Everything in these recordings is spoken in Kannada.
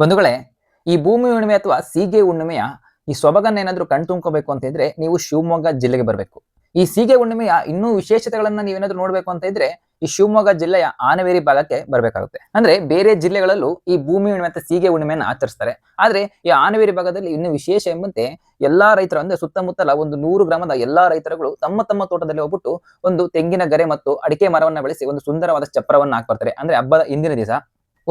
ಬಂಧುಗಳೇ, ಈ ಭೂಮಿ ಹುಣ್ಣಿಮೆ ಅಥವಾ ಸೀಗೆ ಹುಣ್ಣಿಮೆಯ ಈ ಸೊಬಗನ್ನ ಏನಾದರೂ ಕಣ್ತುಂಕೋಬೇಕು ಅಂತ ಇದ್ರೆ ನೀವು ಶಿವಮೊಗ್ಗ ಜಿಲ್ಲೆಗೆ ಬರಬೇಕು. ಈ ಸೀಗೆ ಹುಣ್ಣಿಮೆಯ ಇನ್ನೂ ವಿಶೇಷತೆಗಳನ್ನ ನೀವೇನಾದ್ರು ನೋಡ್ಬೇಕು ಅಂತ ಇದ್ರೆ ಈ ಶಿವಮೊಗ್ಗ ಜಿಲ್ಲೆಯ ಆನವೇರಿ ಭಾಗಕ್ಕೆ ಬರಬೇಕಾಗುತ್ತೆ. ಅಂದ್ರೆ ಬೇರೆ ಜಿಲ್ಲೆಗಳಲ್ಲೂ ಈ ಭೂಮಿ ಹುಣ್ಣಿಮೆ ಅಥವಾ ಸೀಗೆ ಹುಣ್ಣಿಮೆಯನ್ನು ಆಚರಿಸ್ತಾರೆ. ಆದ್ರೆ ಈ ಆನವೇರಿ ಭಾಗದಲ್ಲಿ ಇನ್ನೂ ವಿಶೇಷ ಎಂಬಂತೆ ಎಲ್ಲಾ ರೈತರು, ಅಂದ್ರೆ ಸುತ್ತಮುತ್ತಲ ಒಂದು ನೂರು ಗ್ರಾಮದ ಎಲ್ಲಾ ರೈತರುಗಳು ತಮ್ಮ ತಮ್ಮ ತೋಟದಲ್ಲಿ ಹೋಗ್ಬಿಟ್ಟು ಒಂದು ತೆಂಗಿನ ಗರೆ ಮತ್ತು ಅಡಿಕೆ ಮರವನ್ನ ಬೆಳೆಸಿ ಒಂದು ಸುಂದರವಾದ ಚಪ್ರವನ್ನ ಹಾಕ್ಬರ್ತಾರೆ. ಅಂದ್ರೆ ಹಬ್ಬದ ಹಿಂದಿನ ದಿವಸ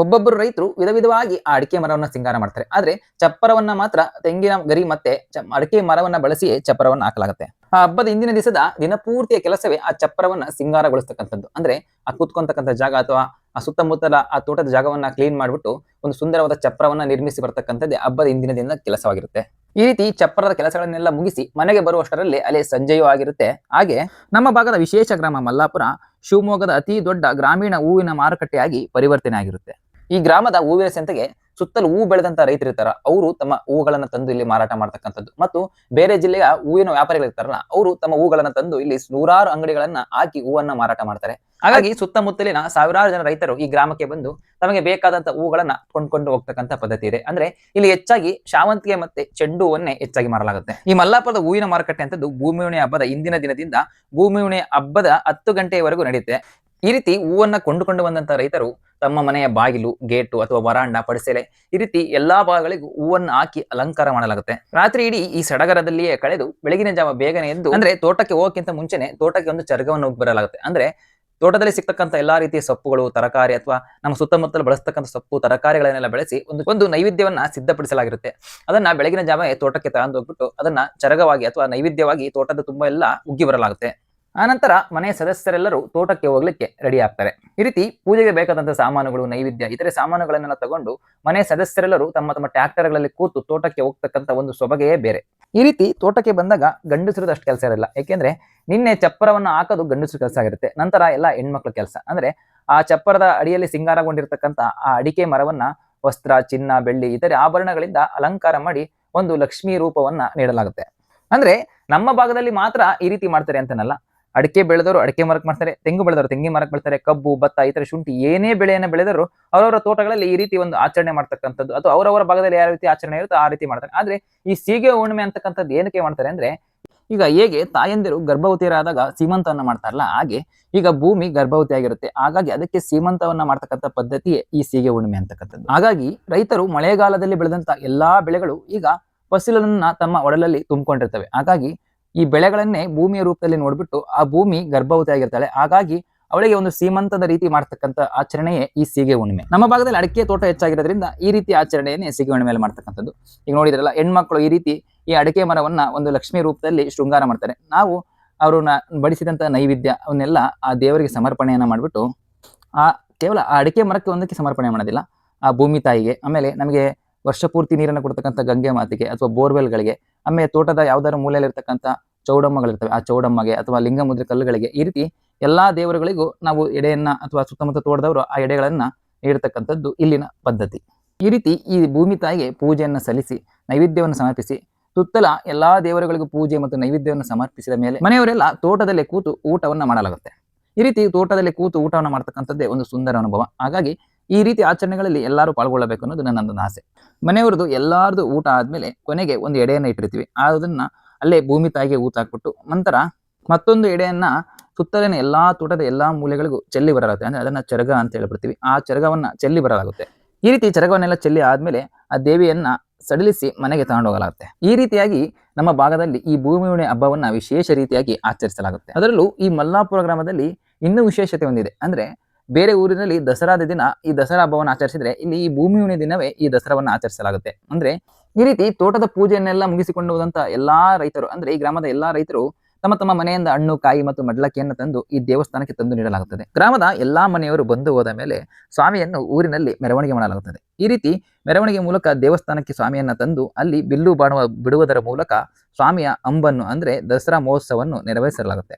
ಒಬ್ಬೊಬ್ಬರು ರೈತರು ವಿಧ ವಿಧವಾಗಿ ಆ ಅಡಿಕೆ ಮರವನ್ನ ಸಿಂಗಾರ ಮಾಡ್ತಾರೆ. ಆದ್ರೆ ಚಪ್ಪರವನ್ನ ಮಾತ್ರ ತೆಂಗಿನ ಗರಿ ಮತ್ತೆ ಅಡಿಕೆ ಮರವನ್ನ ಬಳಸಿ ಚಪ್ಪರವನ್ನ ಹಾಕಲಾಗುತ್ತೆ. ಆ ಹಬ್ಬದ ಹಿಂದಿನ ದಿವಸದ ದಿನಪೂರ್ತಿಯ ಕೆಲಸವೇ ಆ ಚಪ್ಪರವನ್ನ ಸಿಂಗಾರಗೊಳಿಸ್ತಕ್ಕಂಥದ್ದು. ಅಂದ್ರೆ ಆ ಕೂತ್ಕೊಂತಕ್ಕಂಥ ಜಾಗ ಅಥವಾ ಆ ಸುತ್ತಮುತ್ತಲ ಆ ತೋಟದ ಜಾಗವನ್ನ ಕ್ಲೀನ್ ಮಾಡಿಬಿಟ್ಟು ಒಂದು ಸುಂದರವಾದ ಚಪ್ಪರವನ್ನ ನಿರ್ಮಿಸಿ ಬರ್ತಕ್ಕಂಥದ್ದೇ ಹಬ್ಬದ ಹಿಂದಿನ ದಿನದ ಕೆಲಸವಾಗಿರುತ್ತೆ. ಈ ರೀತಿ ಚಪ್ಪರದ ಕೆಲಸಗಳನ್ನೆಲ್ಲ ಮುಗಿಸಿ ಮನೆಗೆ ಬರುವಷ್ಟರಲ್ಲಿ ಅಲ್ಲಿ ಸಂಜೆಯೂ ಆಗಿರುತ್ತೆ. ಹಾಗೆ ನಮ್ಮ ಭಾಗದ ವಿಶೇಷ ಗ್ರಾಮ ಮಲ್ಲಾಪುರ ಶಿವಮೊಗ್ಗದ ಅತಿ ದೊಡ್ಡ ಗ್ರಾಮೀಣ ಹೂವಿನ ಮಾರುಕಟ್ಟೆಯಾಗಿ ಪರಿವರ್ತನೆ ಆಗಿರುತ್ತೆ ಈ ಗ್ರಾಮದ ಹೂವಿನ ಸಂತೆಗೆ ಸುತ್ತಲೂ ಹೂ ಬೆಳೆದಂತ ರೈತರು ಇರ್ತಾರ. ಅವರು ತಮ್ಮ ಹೂಗಳನ್ನ ತಂದು ಇಲ್ಲಿ ಮಾರಾಟ ಮಾಡ್ತಕ್ಕಂಥದ್ದು. ಮತ್ತು ಬೇರೆ ಜಿಲ್ಲೆಯ ಹೂವಿನ ವ್ಯಾಪಾರಿಗಳು ಇರ್ತಾರಲ್ಲ ಅವರು ತಮ್ಮ ಹೂಗಳನ್ನ ತಂದು ಇಲ್ಲಿ ನೂರಾರು ಅಂಗಡಿಗಳನ್ನ ಹಾಕಿ ಹೂವನ್ನ ಮಾರಾಟ ಮಾಡ್ತಾರೆ. ಹಾಗಾಗಿ ಸುತ್ತಮುತ್ತಲಿನ ಸಾವಿರಾರು ಜನ ರೈತರು ಈ ಗ್ರಾಮಕ್ಕೆ ಬಂದು ತಮಗೆ ಬೇಕಾದಂತ ಹೂಗಳನ್ನ ಕೊಂಡ್ಕೊಂಡು ಹೋಗ್ತಕ್ಕಂಥ ಪದ್ಧತಿ ಇದೆ. ಅಂದ್ರೆ ಇಲ್ಲಿ ಹೆಚ್ಚಾಗಿ ಶಾವಂತಿಗೆ ಮತ್ತೆ ಚೆಂಡು ಹೂವನ್ನೇ ಹೆಚ್ಚಾಗಿ ಮಾರಲಾಗುತ್ತೆ. ಈ ಮಲ್ಲಾಪುರದ ಹೂವಿನ ಮಾರುಕಟ್ಟೆ ಅಂತದ್ದು ಭೂಮಿ ಹಬ್ಬದ ಇಂದಿನ ದಿನದಿಂದ ಭೂಮಿ ಹಬ್ಬದ ಹತ್ತು ಗಂಟೆಯವರೆಗೂ ನಡೆಯುತ್ತೆ. ಈ ರೀತಿ ಹೂವನ್ನ ಕೊಂಡುಕೊಂಡು ಬಂದಂತ ರೈತರು ತಮ್ಮ ಮನೆಯ ಬಾಗಿಲು, ಗೇಟು ಅಥವಾ ವರಾಂಡ, ಪಡಿಸೆಲೆ ಈ ರೀತಿ ಎಲ್ಲಾ ಭಾಗಗಳಿಗೂ ಹೂವನ್ನು ಹಾಕಿ ಅಲಂಕಾರ ಮಾಡಲಾಗುತ್ತೆ. ರಾತ್ರಿ ಇಡೀ ಈ ಸಡಗರದಲ್ಲಿಯೇ ಕಳೆದು ಬೆಳಗಿನ ಜಾವ ಬೇಗನೆ ಎದ್ದು ಅಂದ್ರೆ ತೋಟಕ್ಕೆ ಹೋಗೋಕ್ಕಿಂತ ಮುಂಚೆನೆ ತೋಟಕ್ಕೆ ಒಂದು ಚರ್ಗವನ್ನು ಬರಲಾಗುತ್ತೆ. ಅಂದ್ರೆ ತೋಟದಲ್ಲಿ ಸಿಗ್ತಕ್ಕಂಥ ಎಲ್ಲಾ ರೀತಿಯ ಸೊಪ್ಪುಗಳು, ತರಕಾರಿ ಅಥವಾ ನಮ್ಮ ಸುತ್ತಮುತ್ತಲು ಬಳಸ್ತಕ್ಕಂಥ ಸೊಪ್ಪು, ತರಕಾರಿಗಳನ್ನೆಲ್ಲ ಬೆಳೆಸಿ ಒಂದು ಒಂದು ನೈವೇದ್ಯವನ್ನ ಸಿದ್ಧಪಡಿಸಲಾಗಿರುತ್ತೆ. ಅದನ್ನ ಬೆಳಗಿನ ಜಾವ ತೋಟಕ್ಕೆ ತಗೊಂಡು ಹೋಗ್ಬಿಟ್ಟು ಅದನ್ನ ಚರಗವಾಗಿ ಅಥವಾ ನೈವೇದ್ಯವಾಗಿ ತೋಟದ ತುಂಬಾ ಎಲ್ಲ ಉಗ್ಗಿ ಬರಲಾಗುತ್ತೆ. ಆನಂತರ ಮನೆಯ ಸದಸ್ಯರೆಲ್ಲರೂ ತೋಟಕ್ಕೆ ಹೋಗ್ಲಿಕ್ಕೆ ರೆಡಿ ಆಗ್ತಾರೆ. ಈ ರೀತಿ ಪೂಜೆಗೆ ಬೇಕಾದಂತಹ ಸಾಮಾನುಗಳು, ನೈವೇದ್ಯ, ಇತರೆ ಸಾಮಾನುಗಳನ್ನೆಲ್ಲ ತಗೊಂಡು ಮನೆಯ ಸದಸ್ಯರೆಲ್ಲರೂ ತಮ್ಮ ತಮ್ಮ ಟ್ರ್ಯಾಕ್ಟರ್ಗಳಲ್ಲಿ ಕೂತು ತೋಟಕ್ಕೆ ಹೋಗ್ತಕ್ಕಂಥ ಒಂದು ಸೊಬಗೆಯೇ ಬೇರೆ. ಈ ರೀತಿ ತೋಟಕ್ಕೆ ಬಂದಾಗ ಗಂಡಸರದ್ದು ಅಷ್ಟು ಕೆಲಸ ಇರಲ್ಲ. ಯಾಕೆಂದ್ರೆ ನಿನ್ನೆ ಚಪ್ಪರವನ್ನು ಹಾಕೋದು ಗಂಡಸರು ಕೆಲಸ ಆಗಿರುತ್ತೆ. ನಂತರ ಎಲ್ಲ ಹೆಣ್ಮಕ್ಳ ಕೆಲಸ. ಅಂದ್ರೆ ಆ ಚಪ್ಪರದ ಅಡಿಯಲ್ಲಿ ಸಿಂಗಾರಗೊಂಡಿರ್ತಕ್ಕಂಥ ಆ ಅಡಿಕೆ ಮರವನ್ನ ವಸ್ತ್ರ, ಚಿನ್ನ, ಬೆಳ್ಳಿ, ಇತರೆ ಆಭರಣಗಳಿಂದ ಅಲಂಕಾರ ಮಾಡಿ ಒಂದು ಲಕ್ಷ್ಮೀ ರೂಪವನ್ನ ನೀಡಲಾಗುತ್ತೆ. ಅಂದ್ರೆ ನಮ್ಮ ಭಾಗದಲ್ಲಿ ಮಾತ್ರ ಈ ರೀತಿ ಮಾಡ್ತಾರೆ ಅಂತನಲ್ಲ. ಅಡಿಕೆ ಬೆಳೆದವರು ಅಡಿಕೆ ಮರಕ್ಕೆ ಮಾಡ್ತಾರೆ, ತೆಂಗು ಬೆಳೆದವರು ತೆಂಗಿನ ಮರಕ್ಕೆ ಬೆಳ್ತಾರೆ ಕಬ್ಬು, ಭತ್ತ ಈ ತರ ಶುಂಠಿ ಏನೇ ಬೆಳೆಯನ್ನು ಬೆಳೆದರೂ ಅವರವರ ತೋಟಗಳಲ್ಲಿ ಈ ರೀತಿ ಒಂದು ಆಚರಣೆ ಮಾಡ್ತಕ್ಕಂಥದ್ದು ಅಥವಾ ಅವರವರ ಭಾಗದಲ್ಲಿ ಯಾವ ರೀತಿ ಆಚರಣೆ ಇರುತ್ತೋ ಆ ರೀತಿ ಮಾಡ್ತಾರೆ. ಆದ್ರೆ ಈ ಸೀಗೆ ಹುಣ್ಣಿಮೆ ಅಂತಕ್ಕಂಥದ್ದು ಏನಕ್ಕೆ ಮಾಡ್ತಾರೆ ಅಂದ್ರೆ ಈಗ ಹೇಗೆ ತಾಯಂದಿರು ಗರ್ಭವತಿಯರಾದಾಗ ಸೀಮಂತವನ್ನ ಮಾಡ್ತಾರಲ್ಲ, ಹಾಗೆ ಈಗ ಭೂಮಿ ಗರ್ಭವತಿ ಆಗಿರುತ್ತೆ ಹಾಗಾಗಿ ಅದಕ್ಕೆ ಸೀಮಂತವನ್ನ ಮಾಡ್ತಕ್ಕಂಥ ಪದ್ಧತಿಯೇ ಈ ಸೀಗೆ ಹುಣ್ಣಿಮೆ ಅಂತಕ್ಕಂಥದ್ದು. ಹಾಗಾಗಿ ರೈತರು ಮಳೆಗಾಲದಲ್ಲಿ ಬೆಳೆದಂತ ಎಲ್ಲಾ ಬೆಳೆಗಳು ಈಗ ಫಸಲನ್ನ ತಮ್ಮ ಒಡಲಲ್ಲಿ ತುಂಬಿಕೊಂಡಿರ್ತವೆ. ಹಾಗಾಗಿ ಈ ಬೆಳೆಗಳನ್ನೇ ಭೂಮಿಯ ರೂಪದಲ್ಲಿ ನೋಡ್ಬಿಟ್ಟು ಆ ಭೂಮಿ ಗರ್ಭವತಿ ಆಗಿರ್ತಾಳೆ ಹಾಗಾಗಿ ಅವಳಿಗೆ ಒಂದು ಸೀಮಂತದ ರೀತಿ ಮಾಡ್ತಕ್ಕಂಥ ಆಚರಣೆಯೇ ಈ ಸೀಗೆ ಹುಣ್ಣಿಮೆ. ನಮ್ಮ ಭಾಗದಲ್ಲಿ ಅಡಿಕೆ ತೋಟ ಹೆಚ್ಚಾಗಿರೋದ್ರಿಂದ ಈ ರೀತಿ ಆಚರಣೆಯನ್ನೇ ಸೀಗೆ ಹುಣ್ಣಿಮೆಯಲ್ಲಿ ಮಾಡ್ತಕ್ಕಂಥದ್ದು. ಈಗ ನೋಡಿದ್ರಲ್ಲ, ಹೆಣ್ಮಕ್ಳು ಈ ರೀತಿ ಈ ಅಡಿಕೆ ಮರವನ್ನ ಒಂದು ಲಕ್ಷ್ಮಿ ರೂಪದಲ್ಲಿ ಶೃಂಗಾರ ಮಾಡ್ತಾರೆ. ನಾವು ಅವ್ರನ್ನ ಬಡಿಸಿದಂತ ನೈವೇದ್ಯ ಅವನ್ನೆಲ್ಲ ಆ ದೇವರಿಗೆ ಸಮರ್ಪಣೆಯನ್ನ ಮಾಡಿಬಿಟ್ಟು ಆ ಕೇವಲ ಆ ಅಡಿಕೆ ಮರಕ್ಕೆ ಒಂದಕ್ಕೆ ಸಮರ್ಪಣೆ ಮಾಡೋದಿಲ್ಲ. ಆ ಭೂಮಿ ತಾಯಿಗೆ, ಆಮೇಲೆ ನಮಗೆ ವರ್ಷ ಪೂರ್ತಿ ನೀರನ್ನು ಕೊಡ್ತಕ್ಕಂಥ ಗಂಗೆ ಮಾತಿಗೆ ಅಥವಾ ಬೋರ್ವೆಲ್ಗಳಿಗೆ ಆಮೇಲೆ ತೋಟದ ಯಾವ್ದಾದ್ರು ಮೂಲೆಯಲ್ಲಿ ಇರ್ತಕ್ಕಂಥ ಚೌಡಮ್ಮಗಳಿರ್ತವೆ. ಆ ಚೌಡಮ್ಮಗೆ ಅಥವಾ ಲಿಂಗಮುದ್ರೆ ಕಲ್ಲುಗಳಿಗೆ ಈ ರೀತಿ ಎಲ್ಲಾ ದೇವರುಗಳಿಗೂ ನಾವು ಎಡೆಯನ್ನ ಅಥವಾ ಸುತ್ತಮುತ್ತ ತೋಟದವರು ಆ ಎಡೆಗಳನ್ನ ನೀಡತಕ್ಕಂಥದ್ದು ಇಲ್ಲಿನ ಪದ್ಧತಿ. ಈ ರೀತಿ ಈ ಭೂಮಿ ತಾಯಿಗೆ ಪೂಜೆಯನ್ನು ಸಲ್ಲಿಸಿ, ನೈವೇದ್ಯವನ್ನು ಸಮರ್ಪಿಸಿ, ಸುತ್ತಲ ಎಲ್ಲಾ ದೇವರುಗಳಿಗೂ ಪೂಜೆ ಮತ್ತು ನೈವೇದ್ಯವನ್ನು ಸಮರ್ಪಿಸಿದ ಮೇಲೆ ಮನೆಯವರೆಲ್ಲ ತೋಟದಲ್ಲೇ ಕೂತು ಊಟವನ್ನು ಮಾಡಲಾಗುತ್ತೆ. ಈ ರೀತಿ ತೋಟದಲ್ಲಿ ಕೂತು ಊಟವನ್ನು ಮಾಡ್ತಕ್ಕಂಥದ್ದೇ ಒಂದು ಸುಂದರ ಅನುಭವ. ಹಾಗಾಗಿ ಈ ರೀತಿ ಆಚರಣೆಗಳಲ್ಲಿ ಎಲ್ಲರೂ ಪಾಲ್ಗೊಳ್ಳಬೇಕು ಅನ್ನೋದು ನನ್ನೊಂದು ಆಸೆ. ಮನೆಯವ್ರದ್ದು ಎಲ್ಲಾರ್ದು ಊಟ ಆದ್ಮೇಲೆ ಕೊನೆಗೆ ಒಂದು ಎಡೆಯನ್ನ ಇಟ್ಟಿರ್ತೀವಿ. ಅದನ್ನ ಅಲ್ಲೇ ಭೂಮಿ ತಾಯಿಗೆ ಊತ ಹಾಕ್ಬಿಟ್ಟು ನಂತರ ಮತ್ತೊಂದು ಎಡೆಯನ್ನ ಸುತ್ತಲಿನ ಎಲ್ಲಾ ತೋಟದ ಎಲ್ಲಾ ಮೂಲೆಗಳಿಗೂ ಚೆಲ್ಲಿ ಬರಲಾಗುತ್ತೆ. ಅಂದ್ರೆ ಅದನ್ನ ಚರಗ ಅಂತ ಹೇಳ್ಬಿಡ್ತೀವಿ. ಆ ಚರಗವನ್ನ ಚೆಲ್ಲಿ ಬರಲಾಗುತ್ತೆ. ಈ ರೀತಿ ಚರಗವನ್ನೆಲ್ಲ ಚೆಲ್ಲಿ ಆದ್ಮೇಲೆ ಆ ದೇವಿಯನ್ನ ಸಡಿಲಿಸಿ ಮನೆಗೆ ತಗೊಂಡು ಹೋಗಲಾಗುತ್ತೆ ಈ ರೀತಿಯಾಗಿ ನಮ್ಮ ಭಾಗದಲ್ಲಿ ಈ ಭೂಮಿ ಉಣೆ ಹಬ್ಬವನ್ನ ವಿಶೇಷ ರೀತಿಯಾಗಿ ಆಚರಿಸಲಾಗುತ್ತೆ. ಅದರಲ್ಲೂ ಈ ಮಲ್ಲಾಪುರ ಗ್ರಾಮದಲ್ಲಿ ಇನ್ನೂ ವಿಶೇಷತೆ ಹೊಂದಿದೆ ಅಂದ್ರೆ ಬೇರೆ ಊರಿನಲ್ಲಿ ದಸರಾದ ದಿನ ಈ ದಸರಾ ಹಬ್ಬವನ್ನು ಆಚರಿಸಿದ್ರೆ ಇಲ್ಲಿ ಈ ಭೂಮಿ ದಿನವೇ ಈ ದಸರಾವನ್ನು ಆಚರಿಸಲಾಗುತ್ತೆ. ಅಂದ್ರೆ ಈ ರೀತಿ ತೋಟದ ಪೂಜೆಯನ್ನೆಲ್ಲ ಮುಗಿಸಿಕೊಂಡು ಹೋದಂತ ಎಲ್ಲಾ ರೈತರು, ಅಂದ್ರೆ ಈ ಗ್ರಾಮದ ಎಲ್ಲಾ ರೈತರು ತಮ್ಮ ತಮ್ಮ ಮನೆಯಿಂದ ಹಣ್ಣು, ಕಾಯಿ ಮತ್ತು ಮಡ್ಲಕ್ಕಿಯನ್ನು ತಂದು ಈ ದೇವಸ್ಥಾನಕ್ಕೆ ತಂದು ನೀಡಲಾಗುತ್ತದೆ. ಗ್ರಾಮದ ಎಲ್ಲಾ ಮನೆಯವರು ಬಂದು ಹೋದ ಮೇಲೆ ಸ್ವಾಮಿಯನ್ನು ಊರಿನಲ್ಲಿ ಮೆರವಣಿಗೆ ಮಾಡಲಾಗುತ್ತದೆ. ಈ ರೀತಿ ಮೆರವಣಿಗೆ ಮೂಲಕ ದೇವಸ್ಥಾನಕ್ಕೆ ಸ್ವಾಮಿಯನ್ನ ತಂದು ಅಲ್ಲಿ ಬಿಲ್ಲು ಬಾಣುವ ಬಿಡುವುದರ ಮೂಲಕ ಸ್ವಾಮಿಯ ಅಂಬನ್ನು, ಅಂದ್ರೆ ದಸರಾ ಮಹೋತ್ಸವವನ್ನು ನೆರವೇರಿಸಲಾಗುತ್ತೆ.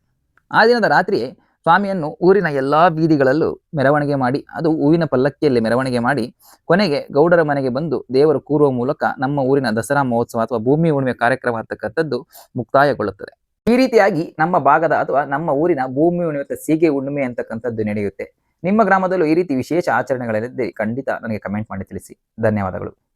ಆ ದಿನದ ರಾತ್ರಿ ಸ್ವಾಮಿಯನ್ನು ಊರಿನ ಎಲ್ಲಾ ಬೀದಿಗಳಲ್ಲೂ ಮೆರವಣಿಗೆ ಮಾಡಿ, ಅದು ಹೂವಿನ ಪಲ್ಲಕ್ಕಿಯಲ್ಲಿ ಮೆರವಣಿಗೆ ಮಾಡಿ, ಕೊನೆಗೆ ಗೌಡರ ಮನೆಗೆ ಬಂದು ದೇವರು ಕೂರುವ ಮೂಲಕ ನಮ್ಮ ಊರಿನ ದಸರಾ ಮಹೋತ್ಸವ ಅಥವಾ ಭೂಮಿ ಹುಣ್ಣಿಮೆ ಕಾರ್ಯಕ್ರಮ ಅಂತಕ್ಕಂಥದ್ದು ಮುಕ್ತಾಯಗೊಳ್ಳುತ್ತದೆ. ಈ ರೀತಿಯಾಗಿ ನಮ್ಮ ಭಾಗದ ಅಥವಾ ನಮ್ಮ ಊರಿನ ಭೂಮಿ ಉಣಿಮೆ ಸೀಗೆ ಹುಣ್ಣಿಮೆ ಅಂತಕ್ಕಂಥದ್ದು ನಡೆಯುತ್ತೆ. ನಿಮ್ಮ ಗ್ರಾಮದಲ್ಲೂ ಈ ರೀತಿ ವಿಶೇಷ ಆಚರಣೆಗಳಿದ್ದರೆ ಖಂಡಿತ ನನಗೆ ಕಮೆಂಟ್ ಮಾಡಿ ತಿಳಿಸಿ. ಧನ್ಯವಾದಗಳು.